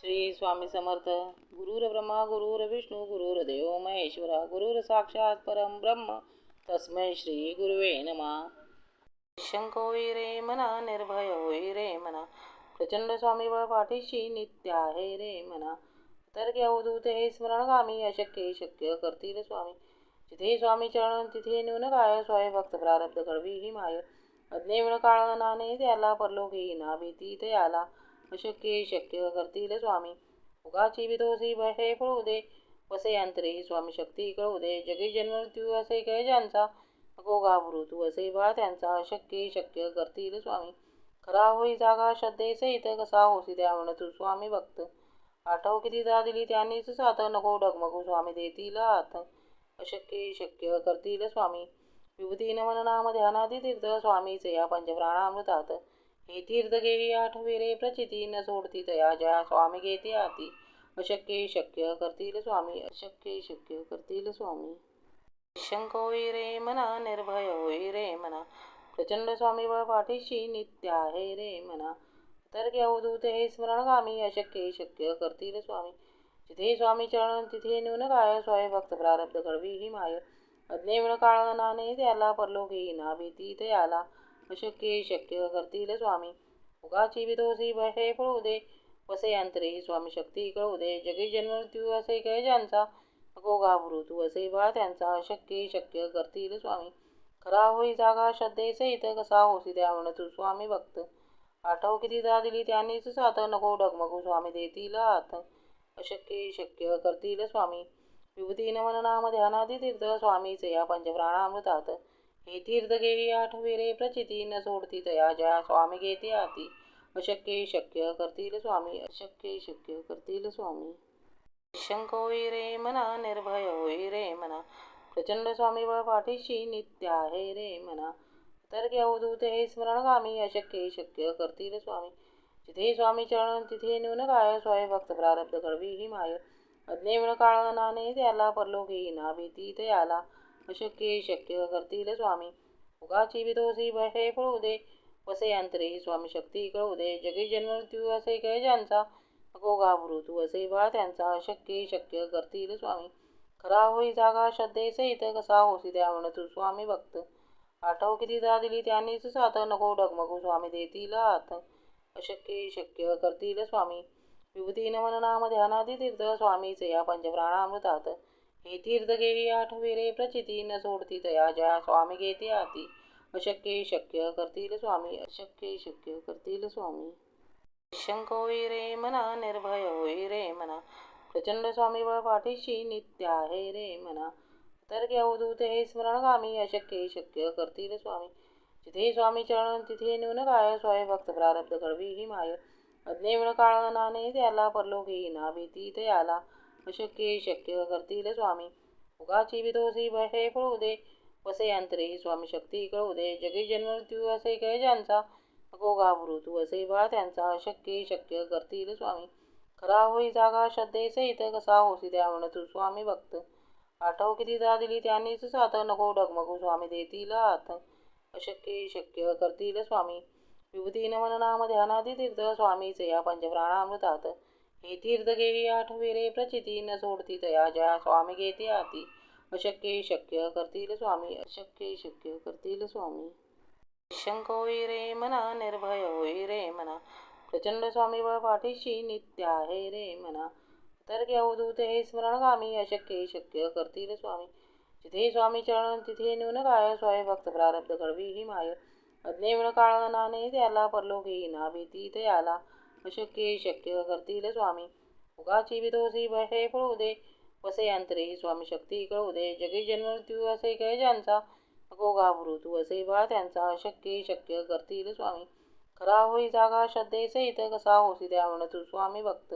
श्री स्वामी समर्थ. गुरुर ब्रह्मा गुरुर विष्णू गुरुर देव महेश्वरा गुरुर साक्षात परम ब्रह्म. तस्मै श्री गुरुवे नमा. निशंक होई रे मना निर्भय होई रे मना. प्रचंड स्वामी बळ पाठीशी नित्य आहे रे मना. तर अवधूत हे स्मरणगामी अशक्य शक्य करतील स्वामी. जिथे स्वामी चरण तिथे न्यून काय? स्वाय भक्त प्रारब्ध घडवी ही माय. अज्ञेविण काळ नाने त्याला परलोकी ना भीती ते आला अशक्य शक्य करतील स्वामी. उगाची विदोसी हे पळू दे. वसे अंतरे स्वामी शक्ती कळू दे. जगी जन्मृत्यू असे काय ज्यांचा. नको घाबरू तू असे बाळ त्यांचा. अशक्य शक्य करतील स्वामी. खरा होई जागा श्रद्धे सहित कसा होसी त्यामुळे तू स्वामी भक्त. आठव किती जा दिली त्यांनीच साथ. नको डगमगू स्वामी देतील आत. अशक्य शक्य करतील स्वामी. विभूती नमन नाम ध्यानादि तीर्थ स्वामीचे या पंचप्राणामृतात. हे तीर्थ गेली आठवेरे प्रचिती न सोडती तया ज्या स्वामी घेते आती अशक्य शक्य करतील स्वामी अशक्य शक्य करतील स्वामी शंक होई रे मना निर्भय होई रे मना प्रचंड स्वामी बळ पाठीशी नित्य आहे रे मना तर अवधूत हे स्मरणगामी अशक्य शक्य करतील स्वामी जिथे स्वामी चरण तिथे न्यून काय स्वय भक्त प्रारब्ध घडवी ही माय अज्ञेविण काळ नाने त्याला परलोकी ना भीती ते आला अशक्य शक्य करतील स्वामी. उगाची विदोषी हे पळू दे. वसे अंतरी स्वामी शक्ती कळू दे. जगी जन्मृत्यू असे काय ज्यांचा. नको घाबरू तू असे बाळ त्यांचा. अशक्य शक्य करतील स्वामी. खरा होई जागा श्रद्धेचे इथं कसा होसी त्यामुळे तू स्वामी भक्त. आठव किती जा दिली त्यांनीच साथ. नको डगमगू स्वामी देतील हात अशक्य शक्य करतील स्वामी. विभूती नमन नाम ध्यानादी तीर्थ स्वामीचे या पंचप्राणामृतात. हे तीर्थ गेली आठवीरे प्रचिती न सोडती तया ज्या स्वामी घेते आती अशक्य शक्य करतील स्वामी अशक्य शक्य करतील स्वामी शंक होई रे मना निर्भय होई रे मना प्रचंड स्वामी बळ पाठीशी नित्य आहे रे मना तर अवधूत हे स्मरणगामी अशक्य शक्य करतील स्वामी जिथे स्वामी चरण तिथे न्यून काय स्वय भक्त प्रारब्ध घडवी ही माय अज्ञेविण काळ नाने त्याला परलोकी ना भीती ते आला अशक्य शक्य करतील स्वामी। उगाची विदोसी हे कळू दे वसे अंतरेही स्वामी शक्ती कळू दे जगी जन्म मृत्यू असे कळे ज्यांचा नको घाबरू तू असे बाळ त्यांचा। अशक्य शक्य करतील स्वामी। खरा होई जागा श्रद्धे सहित कसा होसी त्यामुळे तू स्वामी भक्त। आठव किती जा दिली त्यांनीच साथ नको डगमगू स्वामी देतील आत अशक्य शक्य करतील स्वामी। विभूती नमन नाम ध्यानादी तीर्थ स्वामीचे या पंचप्राणामृतात हे तीर्थ गेली आठवी रे प्रचिती न सोडती तया ज्या स्वामी घेते आती अशक्य शक्य करतील स्वामी अशक्य शक्य करतील स्वामी शंक होई रे मना निर्भय होई रे मना प्रचंड स्वामी बळ पाठीशी नित्य आहे रे मना तर अवधूत हे स्मरणगामी अशक्य शक्य करतील स्वामी जिथे स्वामी चरण तिथे न्यून काय स्वय भक्त प्रारब्ध घडवी ही माय अज्ञेविण काळ नाने त्याला परलोकी ना भीती ते आला अशक्य शक्य करतील स्वामी. उगाची विदोसी हे कळू दे वसे अंतरे स्वामी शक्ती कळू दे जगी जन्मृत्यू असे काय ज्यांचा नको घाबरू तू असे बाळ त्यांचा. अशक्य शक्य करतील स्वामी. खरा होई जागा श्रद्धे सहित कसा होसी त्यामुळे तू स्वामी भक्त. आठव किती जा दिली त्यांनीच साथ नको डगमगू स्वामी देतील आत अशक्य शक्य करतील स्वामी. विभूती नमन नाम ध्यानादी तीर्थ स्वामीचे या पंचप्राणामृतात. हे तीर्थ गेली आठवे रे प्रचिती न सोडती तया ज्या स्वामी घेते आती अशक्य शक्य करतील स्वामी अशक्य शक्य करतील स्वामी शंक होई रे मना निर्भय होई रे मना प्रचंड स्वामी बळ पाठीशी नित्य आहे रे मना तर घेऊदूत हे स्मरणगामी अशक्य शक्य करतील स्वामी जिथे स्वामी चरण तिथे न्यून काय स्वय भक्त प्रारब्ध घडवी ही माय अज्ञेविण काळ नाने त्याला परलोकी ना भीती तयाला अशक्य शक्य करतील स्वामी. उगाची विदोसी हे पळू दे वसे अंतरे स्वामी शक्ती कळू दे जगी जन्मृत्यू असे काय ज्यांचा नको घाबरू तू असे बाळ त्यांचा. अशक्य शक्य करतील स्वामी. खरा होई जागा श्रद्धे सहित कसा होसी त्यामुळे तू स्वामी भक्त.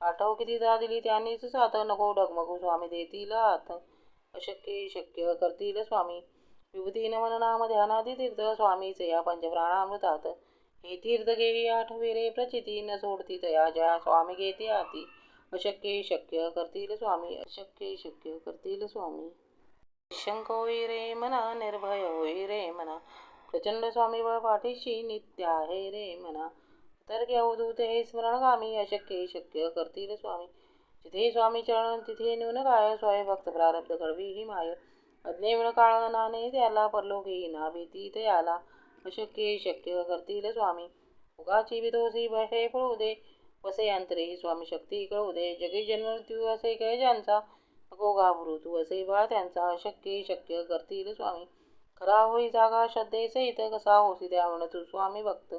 आठव किती जा दिली त्यांनीच साथ नको डगमगू स्वामी देतील हात. अशक्य शक्य करतील स्वामी. विभूती नमन नाम ध्यानादी तीर्थ स्वामीचे या पंचप्राणामृतात. हे तीर्थ गेली रे प्रचिती न सोडती तया ज्या स्वामी घेते आती अशक्य शक्य करतील स्वामी अशक्य शक्य करतील स्वामी. शंक होई रे मना निर्भय होई रे मना. प्रचंड स्वामी बळ पाठीशी नित्य आहे रे मना. तर घ्या अवधूत हे स्मरणगामी अशक्य शक्य करतील स्वामी. जिथे स्वामी चरण तिथे न्यून काय? स्वय भक्त प्रारब्ध घडवी ही माय. अज्ञेविण काळ नाने त्याला परलोकी ना भीती तयाला. अशक्य शक्य करतील स्वामी. उगाची विदोसी भय पळू दे. वसे अंतरे स्वामी शक्ती कळू दे. जगी जन्मृत्यू असे काय ज्यांचा. नको घाबरू तू असे बाळ त्यांचा. अशक्य शक्य करतील स्वामी. खरा होई जागा श्रद्धेचे इथं कसा होसी द्यावण तू स्वामी भक्त.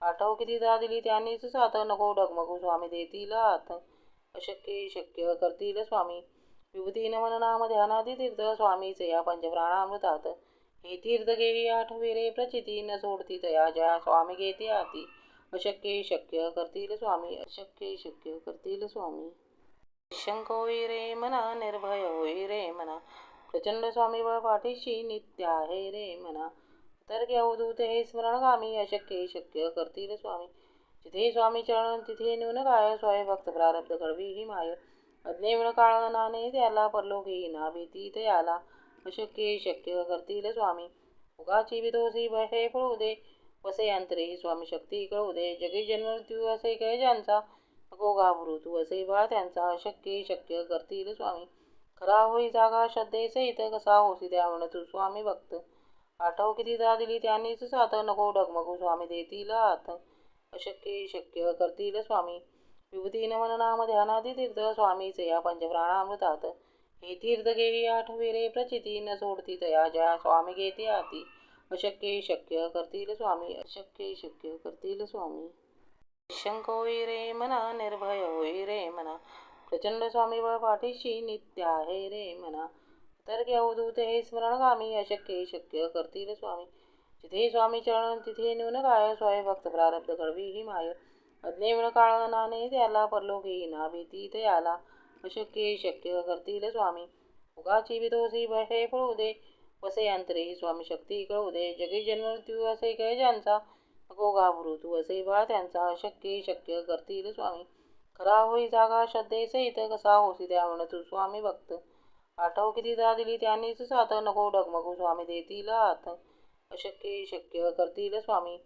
आठव किती जा दिली त्यांनीच साथ. नको डगमगू स्वामी देतील आत. अशक्य शक्य करतील स्वामी. विभूती नमन ध्यानादी तीर्थ स्वामीचे या पंचप्राणामृतात. हे तीर्थ गेली आठवीरे प्रचिती न सोडती तया ज्या स्वामी घेते आती अशक्य शक्य करतील स्वामी अशक्य शक्य करतील स्वामी निशंक होई रे मना निर्भय होई रे मना प्रचंड स्वामी बळ पाठीशी नित्य आहे रे मना तर घ्या अवधूत हे स्मरणगामी अशक्य शक्य करतील स्वामी जिथे स्वामी चरण तिथे न्यून काय स्वय भक्त प्रारब्ध घडवी ही माय अज्ञेविण काळ नाने त्याला परलोकी ना भीती तयाला अशक्य शक्य करतील स्वामी. उगाची विदोसी भय कळू दे. वसे अंतरे स्वामी शक्ती कळू दे. जगी जन्मृत्यू असे काय ज्यांचा. नको घाबरू तू असे बाळ त्यांचा. अशक्य शक्य करतील स्वामी. खरा होई जागा श्रद्धे सहित कसा होसी द्यावण तू स्वामी भक्त. आठव किती जा दिली त्यांनीच साथ. नको डगमगू स्वामी देतील आत. अशक्य शक्य करतील स्वामी. विभूती नमन नाम ध्यानादी तीर्थ स्वामीचे या पंचप्राणामृतात. हे तीर्थ गेली आठवेरे प्रचिती न सोडती तया ज्या स्वामी घेते आती अशक्य शक्य करतील स्वामी अशक्य शक्य करतील स्वामी. शंक होई रे मना निर्भय होई रे मना. प्रचंड स्वामी बळ पाठीशी नित्य आहे रे मना. तर घ्या अवधूत हे स्मरणगामी अशक्य शक्य करतील स्वामी. जिथे स्वामी चरण तिथे न्यून काय? स्वय भक्त प्रारब्ध घडवी ही माय. अज्ञेविण काळ नाने त्याला परलोकी ना भीती तयाला अशक्य शक्य करतील स्वामी. उगाची विदोसी भय पळू दे. वसे अंतरे स्वामी शक्ती कळू दे. जगी जन्मृत्यू असे काय ज्यांचा. नको घाबरू तू असे बाळ त्यांचा. अशक्य शक्य करतील स्वामी. खरा होई जागा श्रद्धे सहित कसा होसी द्यावण तू स्वामी भक्त. आठव किती जा दिली त्यांनीच साथ. नको डगमगू स्वामी देतील आत. अशक्य शक्य करतील स्वामी.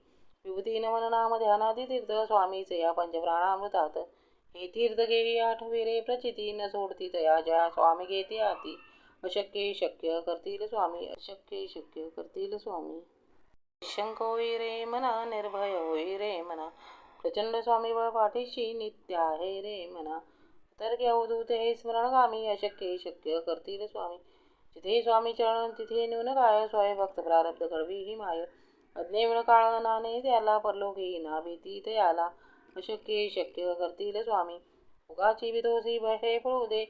विभूती नमन नाम ध्यानादी तीर्थ स्वामीचे या पंचप्राणामृतात. हे तीर्थ गेली आठवीरे प्रचिती न सोडती तया ज्या स्वामी घेते आती अशक्य शक्य करतील स्वामी अशक्य शक्य करतील स्वामी शंक होई रे मना निर्भय होई रे मना प्रचंड स्वामी बळ पाठीशी नित्य आहे रे मना तर अवधूत हे स्मरणगामी अशक्य शक्य करतील स्वामी जिथे स्वामी चरण तिथे न्यून काय स्वय भक्त प्रारब्ध घडवी ही माय अज्ञेविण काळ नाने त्याला परलोकी ना भीती तयाला अशक्य शक्य करतील स्वामी। उगाची विदोसी हे पळू दे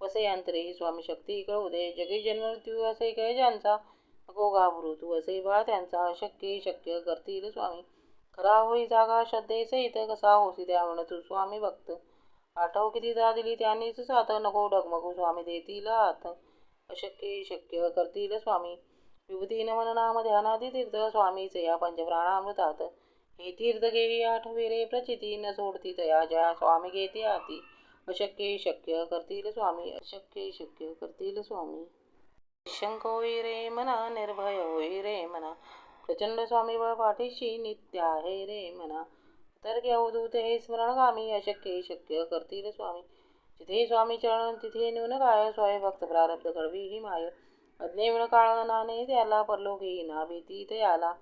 वसे अंतरे स्वामी शक्ती कळू दे जगी जन्म मृत्यू असे कळे ज्यांचा नको घाबरू तू असे बाळ त्यांचा। अशक्य शक्य करतील स्वामी। खरा होई जागा श्रद्धे सहित कसा होसी द्यावण तू स्वामी भक्त। आठव किती जा दिली त्यांनीच साथ नको डगमगू स्वामी देतील आत अशक्य शक्य करतील स्वामी। विभूती नमन नाम ध्यानादी तीर्थ स्वामीचे या पंचप्राणामृतात हे तीर्थ गेली आठविरे प्रचिती न सोडती तया ज्या स्वामी घेते आती अशक्य शक्य करतील स्वामी अशक्य शक्य करतील स्वामी निशंक होई रे मना निर्भय होई रे मना प्रचंड स्वामी बळ पाठीशी नित्य आहे रे मना तर घ्या अवधूत हे स्मरणगामी अशक्य शक्य करतील स्वामी जिथे स्वामी चरण तिथे न्यून काय स्वय भक्त प्रारब्ध घडवी ही माय अज्ञेविण काळ नाने त्याला परलोकी ना भीती तयाला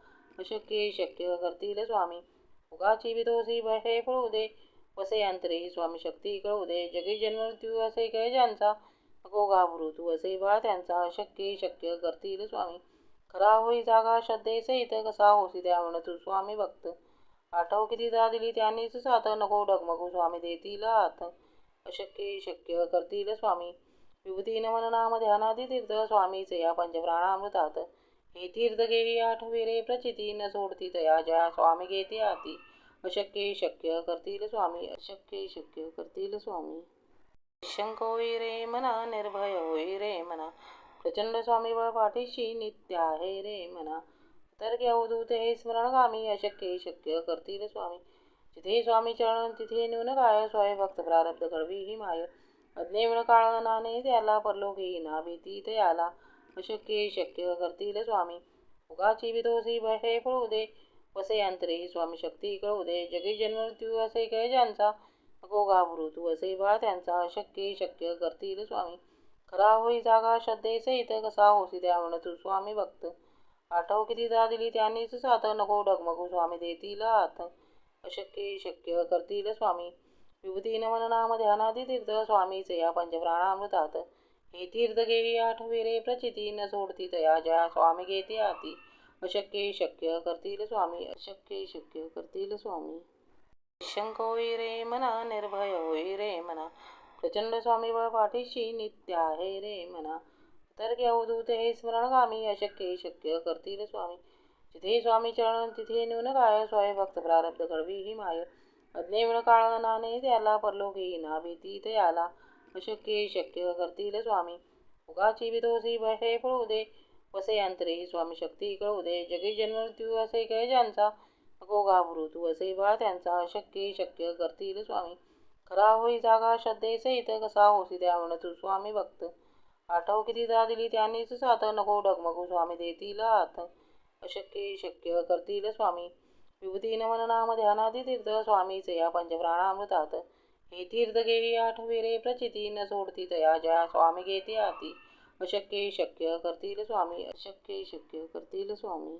अशक्य शक्य करतील स्वामी। उगाची विदोसी हे पळू दे वसे अंतरे स्वामी शक्ती कळू दे जगी जन्मृत्यू असे काय ज्यांचा नको घाबरू तू असे बाळ त्यांचा। अशक्य शक्य करतील स्वामी। खरा होई जागा श्रद्धे सहित कसा होसी द्यावण तू स्वामी भक्त। आठव किती जा दिली त्यांनीच साथ नको डगमगू स्वामी देतील आत अशक्य शक्य करतील स्वामी। विभूती नमन नाम ध्यानादी तीर्थ स्वामीचे या पंचप्राणामृतात। हे तीर्थ गेली आठविरे प्रचिती न सोडती तया ज्या स्वामी घेते आती अशक्य शक्य करतील स्वामी अशक्य शक्य करतील स्वामी शंक होई रे मना निर्भय होई रे मना प्रचंड स्वामी बळ पाठीशी नित्य आहे रे मना तर घ्या अवधूत हे स्मरणगामी अशक्य शक्य करतील स्वामी जिथे स्वामी चरण तिथे न्यून काय स्वय भक्त प्रारब्ध घडवी ही माय अज्ञेविण काळ नाने त्याला परलोकी ना भीती तयाला अशक्य शक्य करतील स्वामी। उगाची विदोसी भय पळू दे वसे यांत्रेही स्वामी शक्ती कळू दे जगी जन्ममृत्यू असे काय ज्यांचा नको घाबरू तू असे बाळ त्यांचा। अशक्य शक्य करतील स्वामी। खरा होई जागा श्रद्धेसहित कसा होसी द्यावण तू स्वामी भक्त। आठव किती जा दिली त्यांनीच साथ नको डगमगू स्वामी देतील हात। अशक्य शक्य करतील स्वामी। विभूती नमन नाम ध्यानादी तीर्थ स्वामीचे या पंचप्राणामृतात। हे तीर्थ घेई आठवे रे प्रचिती न सोडती तया ज्या स्वामी घेते आती अशक्य शक्य करतील स्वामी अशक्य शक्य करतील स्वामी. शंक होई रे मना निर्भय होई रे मना. प्रचंड स्वामी बळ पाठीशी नित्य आहे रे मना. तर अवधूत हे स्मरणगामी अशक्य शक्य करतील स्वामी. जिथे स्वामी चरण तिथे न्यून काय? स्वय भक्त प्रारब्ध घडवी ही माय. अज्ञेविण काळ नाने त्याला परलोकी ना भीती तयाला अशक्य शक्य करतील स्वामी. उगाची विदोसी भय पळू दे. वसे अंतरी स्वामी शक्ती कळू दे. जगी जन्ममृत्यू असे काय ज्यांचा नको घाबरू तू. असे बाळ त्यांचा अशक्य शक्य करतील स्वामी. खरा होई जागा श्रद्धेसहित कसा होसी द्यावण तू स्वामी भक्त. आठव किती जा दिली त्यांनीच साथ नको डगमगू स्वामी देतील आत. अशक्य शक्य करतील स्वामी. विभूती नमन नाम तीर्थ स्वामीचे या पंचप्राणामृतात. हे तीर्थ घेई आठवीरे प्रचिती न सोडती तया ज्या स्वामी घेते आती अशक्य शक्य करतील स्वामी अशक्य शक्य करतील स्वामी